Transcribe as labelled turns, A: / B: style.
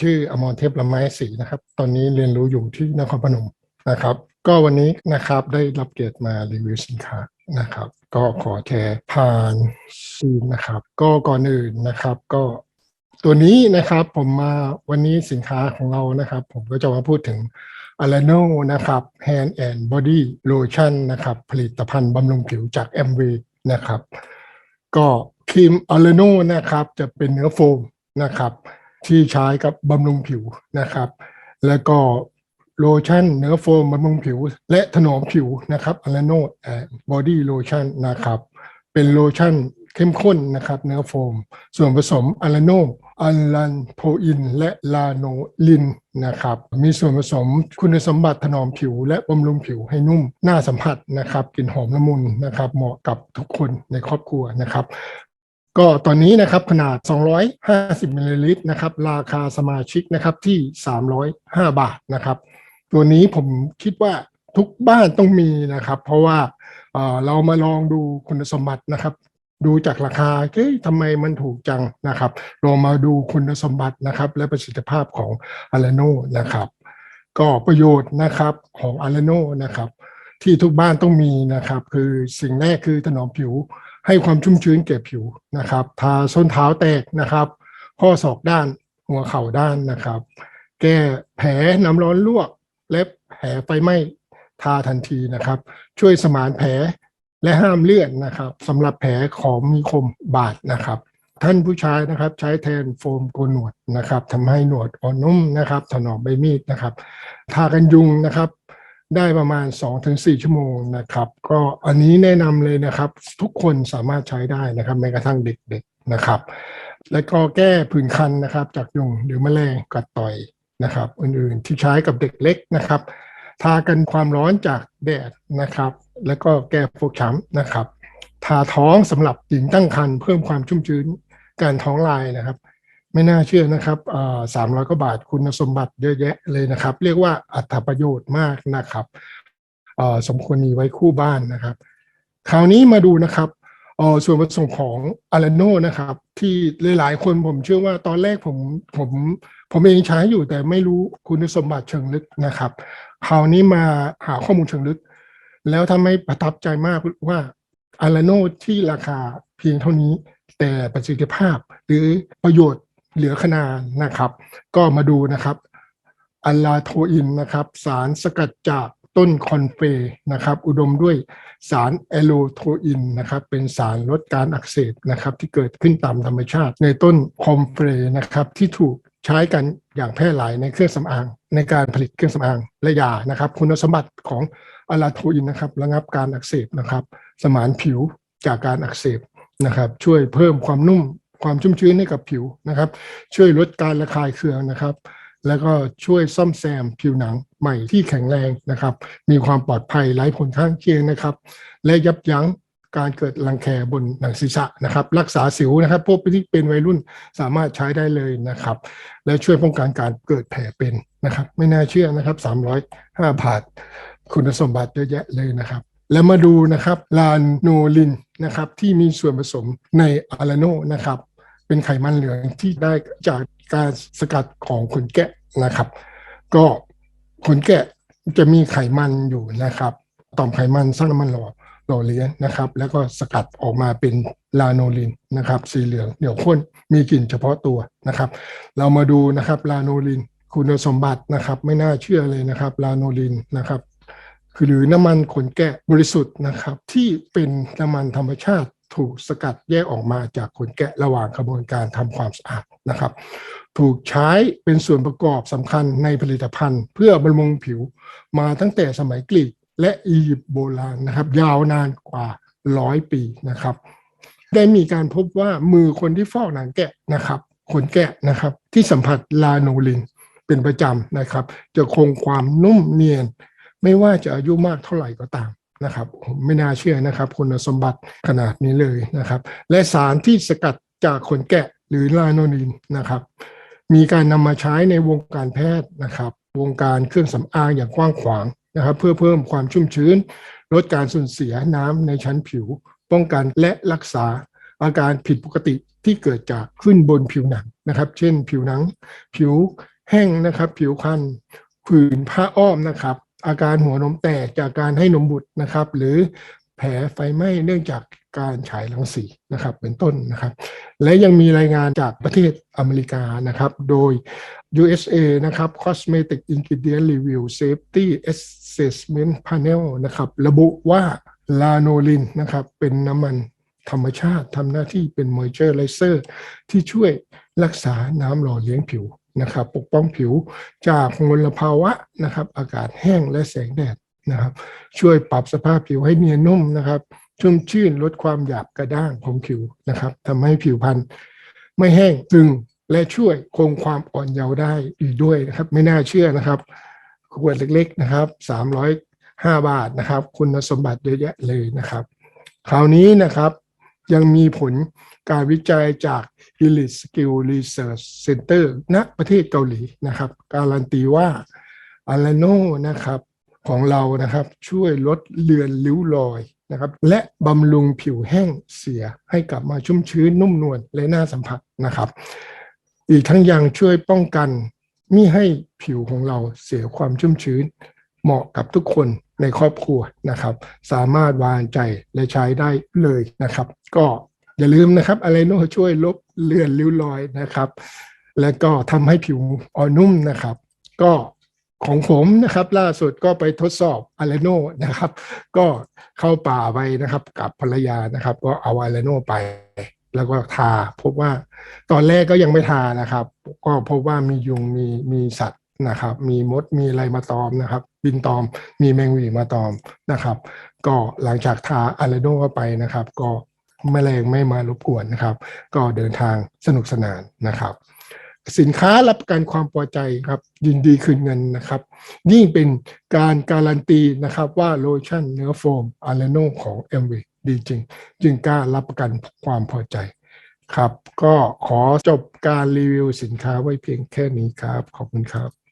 A: ชื่ออมรเทพละไม้ศรีนะครับ ตอนนี้เรียนรู้อยู่ที่นครพนมนะครับ ก็วันนี้นะครับได้รับเกียรติมารีวิวสินค้านะครับ ก็ขอแชร์ผ่านซีนนะครับ ก็ก่อนอื่นนะครับ ก็ตัวนี้นะครับผมมาวันนี้สินค้าของเรานะครับ ผมก็จะมาพูดถึง a l a n o นะครับ Hand and Body Lotion นะครับ ผลิตภัณฑ์บำรุงผิวจาก m v นะครับ ก็ครีม a l a n o นะครับ จะเป็นเนื้อโฟมนะครับ ที่ใช้กับบำรุงผิวนะครับ แล้วก็โลชั่นเนื้อโฟมบำรุงผิว และถนอมผิวนะครับอ l a n o แอนบอดี้โลชั่นนะครับ เป็นโลชั่นเข้มข้นนะครับ เนื้อโฟม ส่วนผสมอะลาโนอัลลันโพอิน และลาโนลินนะครับ มีส่วนผสมคุณสมบัติถนอมผิว และบำรุงผิวให้นุ่มน่าสัมผัสนะครับกลิ่นหอมละมุนนะครับ เหมาะกับทุกคนในครอบครัวนะครับ ก็ตอนนี้นะครับขนาด 250มิลลิลิตรนะครับราคาสมาชิกนะครับที่ 305 บาทนะครับ ตัวนี้ผมคิดว่าทุกบ้านต้องมีนะครับ เพราะว่าเเรามาลองดูคุณสมบัตินะครับ ดูจากราคาเฮ้ยทำไมมันถูกจังนะครับลองมาดูคุณสมบัตินะครับ และประสิทธิภาพของอาราโนนะครับ ก็ประโยชน์นะครับของอาราโนนะครับ ที่ทุกบ้านต้องมีนะครับ คือสิ่งแรกคือถนอมผิว ให้ความชุ่มชื้นแก่ผิวนะครับทาส้นเท้าแตกนะครับข้อศอกด้านหัวเข่าด้านนะครับ แก้แผลน้ำร้อนลวกและแผลไฟไหม้ทาทันทีนะครับ ช่วยสมานแผลและห้ามเลือดนะครับสำหรับแผลของมีคมบาดนะครับ ท่านผู้ชายนะครับใช้แทนโฟมโกนหนวดนะครับทำให้หนวดอ่อนนุ่มนะครับ ถนอมใบมีดนะครับ ทากันยุงนะครับ ได้ประมาณ 2-4 ชั่วโมงนะครับ ก็อันนี้แนะนำเลยนะครับ ทุกคนสามารถใช้ได้นะครับแม้กระทั่งเด็กๆนะครับ แล้วก็แก้ผื่นคันนะครับ จากยุงหรือแมลงกัดต่อยนะครับ อื่นๆที่ใช้กับเด็กเล็กนะครับ ทากันความร้อนจากแดดนะครับ แล้วก็แก้ฟกช้ำนะครับ ทาท้องสำหรับหญิงตั้งครรภ์เพิ่มความชุ่มชื้นการท้องลายนะครับ ไม่น่าเชื่อนะครับสามร้อยกว่าบาทคุณสมบัติเยอะแยะเลยนะครับ เรียกว่าอัตประโยชน์มากนะครับสมควรมีไว้คู่บ้านนะครับ คราวนี้มาดูนะครับส่วนผสมของอาราโนนะครับ ที่หลายๆคนผมเชื่อว่าตอนแรกผมผมผมเองใช้อยู่แต่ไม่รู้คุณสมบัติเชิงลึกนะครับ คราวนี้มาหาข้อมูลเชิงลึก แล้วทำให้ประทับใจมากว่าอาราโนที่ราคาเพียงเท่านี้แต่ประสิทธิภาพหรือประโยชน์ เหลือขนาดนะครับ ก็มาดูนะครับอัลลาโทอินนะครับสารสกัดจากต้นคอนเฟนะครับอุดมด้วยสารแอโลโทอินนะครับเป็นสารลดการอักเสบนะครับที่เกิดขึ้นตามธรรมชาติ ในต้นคอมเฟนะครับที่ถูกใช้กันอย่างแพร่หลายในเครื่องสำอาง ในการผลิตเครื่องสำอางและยานะครับ คุณสมบัติของอะลาโทอินนะครับระงับการอักเสบนะครับ สมานผิวจากการอักเสบนะครับ ช่วยเพิ่มความนุ่ม ความชุ่มชื้นให้กับผิวนะครับ ช่วยลดการระคายเคืองนะครับ แล้วก็ช่วยซ่อมแซมผิวหนังใหม่ที่แข็งแรงนะครับ มีความปลอดภัยไร้ผลข้างเคียงนะครับ และยับยั้งการเกิดรังแคบนหนังศีรษะนะครับ รักษาสิวนะครับ พวกที่เป็นวัยรุ่นสามารถใช้ได้เลยนะครับ และช่วยป้องกันการเกิดแผลเป็นนะครับ ไม่น่าเชื่อนะครับ 305บาทคุณสมบัติเยอะแยะเลยนะครับ แล้วมาดูนะครับลานโนลินนะครับที่มีส่วนผสมในอาราโนนะครับ เป็นไขมันเหลืองที่ได้จากการสกัดของขนแกะนะครับ ก็ขนแกะจะมีไขมันอยู่นะครับ ต่อมไขมันสร้างน้ำมันหล่อหล่อเลี้ยงนะครับ แล้วก็สกัดออกมาเป็นลาโนลินนะครับ สีเหลืองเหนียวข้นมีกลิ่นเฉพาะตัวนะครับ เรามาดูนะครับลาโนลินคุณสมบัตินะครับ ไม่น่าเชื่อเลยนะครับลาโนลินนะครับคือหรือน้ำมันขนแกะบริสุทธิ์นะครับ ที่เป็นน้ำมันธรรมชาติ ถูกสกัดแยกออกมาจากขนแกะระหว่างกระบวนการทำความสะอาดนะครับ ถูกใช้เป็นส่วนประกอบสำคัญในผลิตภัณฑ์ เพื่อบำรุงผิวมาตั้งแต่สมัยกรีกและอียิปต์โบราณนะครับ ยาวนานกว่าร้อยปีนะครับ ได้มีการพบว่ามือคนที่ฟอกหนังแกะนะครับขนแกะนะครับ ที่สัมผัสลาโนลินเป็นประจำนะครับ จะคงความนุ่มเนียน ไม่ว่าจะอายุมากเท่าไหร่ก็ตาม นะครับไม่น่าเชื่อนะครับ คุณสมบัติขนาดนี้เลยนะครับ และสารที่สกัดจากขนแกะหรือลาโนลินนะครับ มีการนำมาใช้ในวงการแพทย์นะครับ วงการเครื่องสำอางอย่างกว้างขวางนะครับ เพื่อเพิ่มความชุ่มชื้น ลดการสูญเสียน้ำในชั้นผิว ป้องกันและรักษาอาการผิดปกติที่เกิดจากขึ้นบนผิวหนังนะครับ เช่น ผิวหนัง ผิวแห้งนะครับ ผิวคันผื่นผ้าอ้อมนะครับ อาการหัวนมแตกจากการให้นมบุตรนะครับ หรือแผลไฟไหม้เนื่องจากการฉายรังสีนะครับ เป็นต้นนะครับ และยังมีรายงานจากประเทศอเมริกานะครับ โดย USA นะครับ Cosmetic Ingredient Review Safety Assessment Panel นะครับ ระบุว่าลาโนลินนะครับ เป็นน้ำมันธรรมชาติทำหน้าที่เป็นมอยเจอร์ไ s เซอร์ที่ช่วยรักษาน้ำหล่อเลี้ยงผิว นะครับปกป้องผิวจากมลภาวะนะครับอากาศแห้งและแสงแดดนะครับ ช่วยปรับสภาพผิวให้เนียนนุ่มนะครับ ชุ่มชื่นลดความหยาบกระด้างของผิวนะครับทำให้ผิวพรรณไม่แห้งตึงและช่วยคงความอ่อนเยาว์ได้อีกด้วยนะครับ ไม่น่าเชื่อนะครับขวดเล็กๆนะครับ305 บาทนะครับ คุณสมบัติเยอะแยะเลยนะครับ คราวนี้นะครับ ยังมีผลการวิจัยจาก e l i t e Skill Research Center ณประเทศเกาหลีนะครับ การันตีว่า a l a n o นะครับของเรานะครับช่วยลดเลือนริ้วรอยนะครับ และบำรุงผิวแห้งเสียให้กลับมาชุ่มชื้นนุ่มนวลและน่าสัมผัสนะครับ อีกทั้งยังช่วยป้องกันมิให้ผิวของเราเสียความชุ่มชื้น เหมาะกับทุกคนในครอบครัวนะครับ สามารถวางใจและใช้ได้เลยนะครับ ก็อย่าลืมนะครับอะไรโน้ช่วยลบเลือนริ้วรอยนะครับ และก็ทำให้ผิวอ่อนนุ่มนะครับ ก็ของผมนะครับล่าสุดก็ไปทดสอบอาเลโนนะครับ ก็เข้าป่าไปนะครับ กับภรรยานะครับ ก็เอาอาเลโนไป แล้วก็ทาพบว่าตอนแรกก็ยังไม่ทานะครับ ก็พบว่ามียุงมีมีสัตว์ นะครับ มีมดมีอะไรมาตอมนะครับ บินตอมมีแมงวีมาตอมนะครับ ก็หลังจากทาอาเลโนเข้าไปนะครับ ก็แมลงไม่มารบกวนนะครับ ก็เดินทางสนุกสนานนะครับ สินค้ารับกันความพอใจครับ ยินดีคืนเงินนะครับ ยิ่งเป็นการการันตีนะครับว่าโลชั่นเนื้อโฟมอาร์เลโนของ MV ดีจริง จึงกล้ารับประกันความพอใจครับ ก็ขอจบการรีวิวสินค้าไว้เพียงแค่นี้ครับ ขอบคุณครับ